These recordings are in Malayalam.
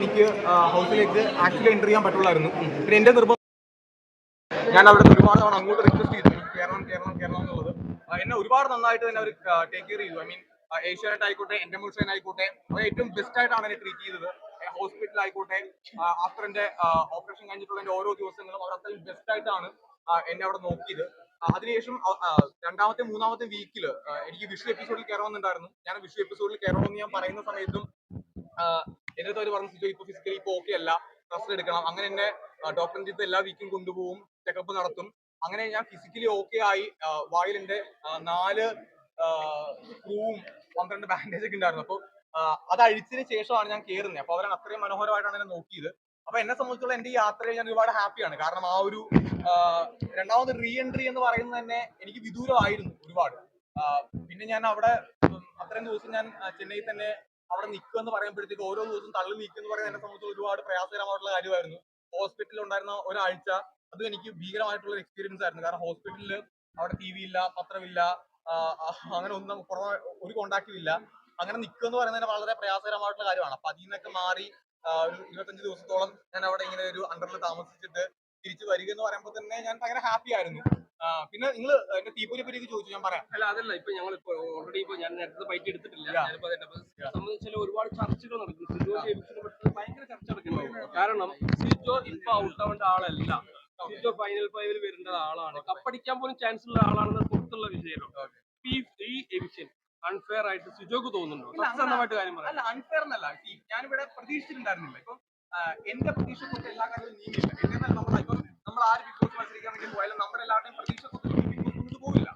എനിക്ക് ഹൗസിലേക്ക് ആക്ച്വലി എന്റർ ചെയ്യാൻ പറ്റുള്ളായിരുന്നു. പിന്നെ എന്റെ നിർബന്ധം ഞാൻ അവിടെ ഒരുപാട് തവണ അങ്ങോട്ട് റിക്വസ്റ്റ് ചെയ്തു. കേരളം കേരളം കേരളം എന്നുള്ളത്. എന്നെ ഒരുപാട് നന്നായിട്ട് തന്നെ അവർ ടേക്ക് കെയർ ചെയ്തു. ഐ മീൻ ഏഷ്യാനെറ്റ് ആയിക്കോട്ടെ എന്റെ മുൾസൈൻ ആയിക്കോട്ടെ അവർ ഏറ്റവും ബെസ്റ്റ് ആയിട്ടാണ് എന്നെ ട്രീറ്റ് ചെയ്തത്. ഹോസ്പിറ്റൽ ആയിക്കോട്ടെ ആഫ്റ്റർ എന്റെ ഓപ്പറേഷൻ കഴിഞ്ഞിട്ടുള്ള എന്റെ ഓരോ ദിവസങ്ങളും അവർ അത്രയും ബെസ്റ്റ് ആയിട്ടാണ് എന്നെ അവിടെ നോക്കിയത്. അതിനുശേഷം രണ്ടാമത്തെ മൂന്നാമത്തെ വീക്കിൽ എനിക്ക് വിഷു എപ്പിസോഡിൽ കയറണമെന്നുണ്ടായിരുന്നു ഞാൻ വിഷു എപ്പിസോഡിൽ കയറണമെന്ന് ഞാൻ പറയുന്ന സമയത്തും എന്റെ അടുത്ത് അവർ പറഞ്ഞു "സിജോ ഇപ്പൊ ഫിസിക്കലി ഇപ്പൊ ഓക്കെ അല്ല. റെസ്റ്റ് എടുക്കണം. അങ്ങനെ എന്നെ ഡോക്ടറിന്റെ അടുത്ത് എല്ലാ വീക്കും കൊണ്ടുപോകും ചെക്കപ്പ് നടത്തും. അങ്ങനെ ഞാൻ ഫിസിക്കലി ഓക്കെ ആയി വായിൽ എന്റെ നാല് സ്ക്രൂവും പന്ത്രണ്ട് ബാൻഡേജ് ഒക്കെ ഉണ്ടായിരുന്നു. അപ്പൊ ആഹ് അത് അഴിച്ചതിന് ശേഷമാണ് ഞാൻ കയറുന്നത് അപ്പൊ അവരാണ് അത്രയും മനോഹരമായിട്ടാണ് എന്നെ നോക്കിയത്. അപ്പൊ എന്നെ സംബന്ധിച്ചുള്ള എന്റെ യാത്രയിൽ ഞാൻ ഒരുപാട് ഹാപ്പിയാണ് കാരണം ആ ഒരു രണ്ടാമത് റീ എൻട്രി എന്ന് പറയുന്നത് തന്നെ എനിക്ക് വിദൂരമായിരുന്നു ഒരുപാട്. പിന്നെ ഞാൻ അവിടെ അത്രയും ദിവസം ഞാൻ ചെന്നൈയിൽ തന്നെ അവിടെ നിൽക്കുക എന്ന് പറയുമ്പോഴത്തേക്ക് ഓരോ ദിവസം തള്ളി നിൽക്കുക എന്ന് പറയുന്നത് എന്നെ സംബന്ധിച്ച് ഒരുപാട് പ്രയാസകരമായിട്ടുള്ള കാര്യമായിരുന്നു. ഹോസ്പിറ്റലിൽ ഉണ്ടായിരുന്ന ഒരാഴ്ച അതും എനിക്ക് ഭീകരമായിട്ടുള്ള ഒരു എക്സ്പീരിയൻസ് ആയിരുന്നു. കാരണം ഹോസ്പിറ്റലിൽ അവിടെ ടി വി ഇല്ല പത്രമില്ല അങ്ങനെ ഒന്നും കുറവ് ഒരു കോണ്ടാക്റ്റും ഇല്ല. അങ്ങനെ നിൽക്കുക എന്ന് പറയുന്നത് വളരെ പ്രയാസകരമായിട്ടുള്ള കാര്യമാണ്. അപ്പൊ അതിൽ നിന്നൊക്കെ മാറി ഒരു ഇരുപത്തഞ്ച് ദിവസത്തോളം ഞാൻ അവിടെ ഇങ്ങനെ ഒരു അണ്ടറിൽ താമസിച്ചിട്ട് തിരിച്ചു വരിക എന്ന് പറയുമ്പോൾ തന്നെ ഞാൻ ഭയങ്കര ഹാപ്പി ആയിരുന്നു. പിന്നെ നിങ്ങൾ എന്റെ തീപ്പൊരി പറ്റി ചോദിച്ചു ഞാൻ പറയാം. അല്ല അതല്ല ഇപ്പൊ ഞങ്ങൾ ഇപ്പൊ ഓൾറെഡി ഇപ്പൊ ഞാൻ നേരത്തെ ഫൈറ്റ് എടുത്തിട്ടില്ല. സംബന്ധിച്ചാൽ ഒരുപാട് ചർച്ചകൾ നടക്കും സിജോ ജെയിംസിനെ പറ്റി ഭയങ്കര ചർച്ച നടക്കുന്നുണ്ട് കാരണം സിജോ ഇപ്പൊ ഔട്ട് ആവേണ്ട ആളല്ല. സിജോ ഫൈനൽ ഫൈവിൽ വരേണ്ട ആളാണ്. കപ്പടിക്കാൻ പോലും ചാൻസ് ഉള്ള ആളാണെന്ന് പുറത്തുള്ള വിജയം ഈ ഈ എവിക്ഷൻ അൺഫെയർ ആയിട്ട് സിജോക്ക് തോന്നുന്നുണ്ടോ? സത്യസന്ധമായിട്ട് കാര്യം പറയാം. അല്ല അൺഫെയർ എന്നല്ല. ഞാനിവിടെ പ്രതീക്ഷിച്ചിട്ടുണ്ടായിരുന്നില്ല. ഇപ്പൊ എന്റെ പ്രതീക്ഷ കൊണ്ട് എല്ലാ കാര്യങ്ങളും നീങ്ങില്ല നമ്മൾ ആരും നമ്മൾ ആര് വേണ്ടി പോയാലും നമ്മുടെ എല്ലാവരുടെയും പ്രതീക്ഷ പോകില്ല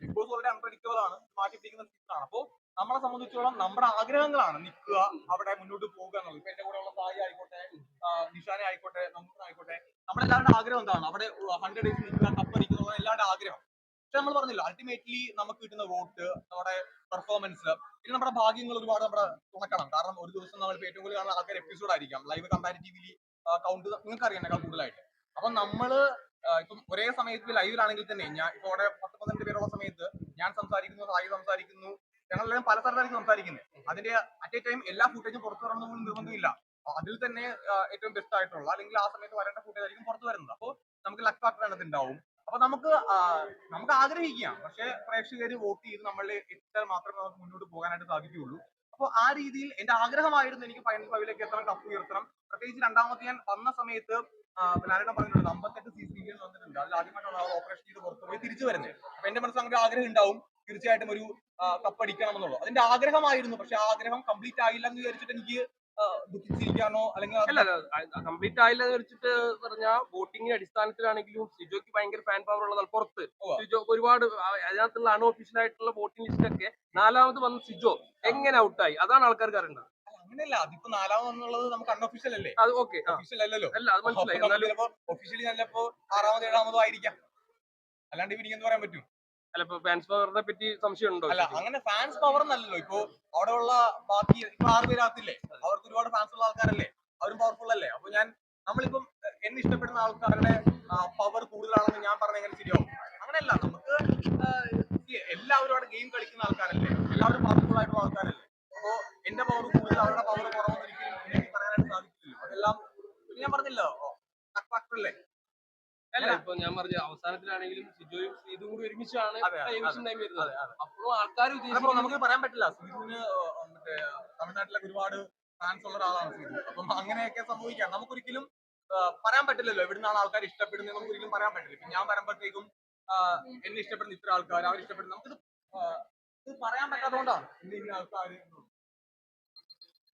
ബിഗ് ബോസ് വളരെ അൺപ്രഡിക്റ്റബിൾ ആണ്. മാറ്റി പിടിക്കുന്ന സീസണാണ് അപ്പോൾ നമ്മളെ സംബന്ധിച്ചോളം നമ്മുടെ ആഗ്രഹങ്ങളാണ് നിൽക്കുക അവിടെ മുന്നോട്ട് പോകുക എന്നുള്ളത്. ഇപ്പൊ എന്റെ കൂടെ ഉള്ള സായി ആയിക്കോട്ടെ നിഷാനെ ആയിക്കോട്ടെ നമുക്ക് ആയിക്കോട്ടെ നമ്മുടെ എല്ലാവരുടെ ആഗ്രഹം എന്താണ്? അവിടെ ഹൺഡ്രഡ് ഡേയ്സ് നിൽക്കുക കപ്പടിക്കുന്നത് എല്ലാവരുടെ ആഗ്രഹം. പക്ഷെ നമ്മൾ പറഞ്ഞില്ല അൾട്ടിമേറ്റ്ലി നമുക്ക് കിട്ടുന്ന വോട്ട് നമ്മുടെ പെർഫോമൻസ് പിന്നെ നമ്മുടെ ഭാഗ്യങ്ങൾ ഒരുപാട് നമ്മുടെ തുണക്കണം. കാരണം ഒരു ദിവസം നമ്മൾ ഏറ്റവും കൂടുതൽ കാണുന്ന ആൾക്കാർ എപ്പിസോഡ് ആയിരിക്കാം. ലൈവ് കമ്പാരിറ്റീവ്ലി കൗണ്ട് നിങ്ങൾക്ക് അറിയാം കൂടുതലായിട്ട്. അപ്പൊ നമ്മൾ ഇപ്പം ഒരേ സമയത്ത് ലൈവിലാണെങ്കിൽ തന്നെ ഞാൻ ഇപ്പൊ അവിടെ പത്ത് പന്ത്രണ്ട് പേരുള്ള സമയത്ത് ഞാൻ സംസാരിക്കുന്നു സായി സംസാരിക്കുന്നു ഞങ്ങളെല്ലാം പല സ്ഥലത്തായിരിക്കും സംസാരിക്കുന്നത്. അതിന്റെ അറ്റ് എ ടൈം എല്ലാ ഫുട്ടേജും പുറത്തു വരണമെന്നൊന്നും നിർബന്ധമില്ല. അതിൽ തന്നെ ഏറ്റവും ബെസ്റ്റ് ആയിട്ടുള്ള അല്ലെങ്കിൽ ആ സമയത്ത് വരേണ്ട ഫുട്ടേജ് ആയിരിക്കും പുറത്തു വരുന്നത്. അപ്പോൾ നമുക്ക് ലക്ക് ഫാക്ടർ അതിനകത്ത് ഉണ്ടാവും അപ്പൊ നമുക്ക് നമുക്ക് ആഗ്രഹിക്കാം. പക്ഷെ പ്രേക്ഷകർ വോട്ട് ചെയ്ത് നമ്മളെ എത്തിച്ചാൽ മാത്രമേ നമുക്ക് മുന്നോട്ട് പോകാനായിട്ട് സാധിക്കുകയുള്ളൂ. അപ്പോൾ ആ രീതിയിൽ എന്റെ ആഗ്രഹമായിരുന്നു എനിക്ക് ഫൈനൽ ഫൈവിലേക്ക് എത്തണം കപ്പ് ഉയർത്തണം. പ്രത്യേകിച്ച് രണ്ടാമത്തെ ഞാൻ വന്ന സമയത്ത് ലാലേട്ടൻ പറഞ്ഞിട്ടുണ്ട് അമ്പത്തെട്ട് സി സി വന്നിട്ടുണ്ട്. അതിൽ ആദ്യമായിട്ടാണ് അവർ ഓപ്പറേഷൻ ചെയ്ത് പുറത്തുപോയി തിരിച്ചു വരുന്നത്. അപ്പൊ എന്റെ മനസ്സിൽ അങ്ങനെ ആഗ്രഹം ഉണ്ടാവും. തീർച്ചയായിട്ടും ഒരു കപ്പ് അടിക്കണം എന്നുള്ളത് അതിന്റെ ആഗ്രഹമായിരുന്നു പക്ഷെ ആ ആഗ്രഹം കംപ്ലീറ്റ് ആയില്ല എന്ന് വിചാരിച്ചിട്ട് എനിക്ക് ദുഃഖിച്ചിരിക്കാനോ അല്ലെങ്കിൽ അല്ല കംപ്ലീറ്റ് ആയില്ല വെച്ചിട്ട് പറഞ്ഞാൽ വോട്ടിംഗിന്റെ അടിസ്ഥാനത്തിലാണെങ്കിലും സിജോക്ക് ഭയങ്കര ഫാൻ പവർ ഉള്ളതാണ് പുറത്ത്. സിജോ ഒരുപാട് അതിനകത്തുള്ള അൺഒഫീഷ്യൽ ആയിട്ടുള്ള വോട്ടിംഗ് ലിസ്റ്റൊക്കെ നാലാമത് വന്ന സിജോ എങ്ങനെ ഔട്ടായി അതാണ് ആൾക്കാർക്ക് അറിയേണ്ടത്. അങ്ങനെയല്ല. അതിപ്പോ നാലാമത് എന്നുള്ളത് നമുക്ക് അൺഒഫീഷ്യൽ അല്ലേ? അത് ഓക്കെ ഒഫീഷ്യൽ അല്ലല്ലോ. അല്ല അത് മനസ്സിലായി. ഒഫീഷ്യലി ചിലപ്പോ ആറാമതോ ഏഴാമതോ ആയിരിക്കാം. അല്ലാണ്ട് ഇവനിക്ക് പറയാൻ പറ്റും? ഫാൻസ് പവറിനെ പറ്റി സംശയം ഉണ്ടോ അല്ല അങ്ങനെ ഫാൻസ് പവർ എന്നല്ലല്ലോ ഇപ്പൊ അവിടെ ഉള്ള ബാക്കി ഇപ്പൊ ആറ് പേരാകത്തില്ലേ അവർക്ക് ഒരുപാട് ഫാൻസ് ഉള്ള ആൾക്കാരല്ലേ? അവരും പവർഫുൾ അല്ലേ? അപ്പൊ ഞാൻ നമ്മളിപ്പം എന്നെ ഇഷ്ടപ്പെടുന്ന ആൾക്കാരുടെ പവർ കൂടുതലാണെന്ന് ഞാൻ പറഞ്ഞ എങ്ങനെ ശരിയാവും? അങ്ങനെയല്ല നമുക്ക് എല്ലാവരും അവിടെ ഗെയിം കളിക്കുന്ന ആൾക്കാരല്ലേ? എല്ലാവരും പവർഫുൾ ആയിട്ടുള്ള ആൾക്കാരല്ലേ? അപ്പോ എന്റെ പവർ കൂടുതൽ അവരുടെ പവർ കുറവെന്ന് ഒരിക്കലും എനിക്ക് പറയാനായിട്ട് സാധിക്കില്ലല്ലോ. അതെല്ലാം ഞാൻ പറഞ്ഞല്ലോ അല്ല. ഇപ്പൊ ഞാൻ പറഞ്ഞ അവസാനത്തിലാണെങ്കിലും സിജോയും ഇതും കൂടി ഒരുമിച്ചാണ് ടൈം വരുന്നത്. അപ്പോഴും ആൾക്കാർ ഉദ്ദേശിക്കുന്നത് നമുക്ക് പറയാൻ പറ്റില്ല. സീതുവിന് മറ്റേ തമിഴ്നാട്ടിലൊക്കെ ഒരുപാട് ഫാൻസ് ഉള്ള ഒരാളാണ് സീതു അപ്പം അങ്ങനെയൊക്കെ സംഭവിക്കാം. നമുക്കൊരിക്കലും പറയാൻ പറ്റില്ലല്ലോ. എവിടുന്നാണ് ആൾക്കാർ ഇഷ്ടപ്പെടുന്നത് നമുക്ക് ഒരിക്കലും പറയാൻ പറ്റില്ല. ഇപ്പൊ ഞാൻ വരുമ്പോഴത്തേക്കും ആ, എന്നെ ഇഷ്ടപ്പെടുന്ന ഇത്ര ആൾക്കാർ അവർ ഇഷ്ടപ്പെടുന്ന നമുക്കിത് ഇത് പറയാൻ പറ്റാത്തതുകൊണ്ടാണ് ഇന്ന ഇന്ന ആൾക്കാർ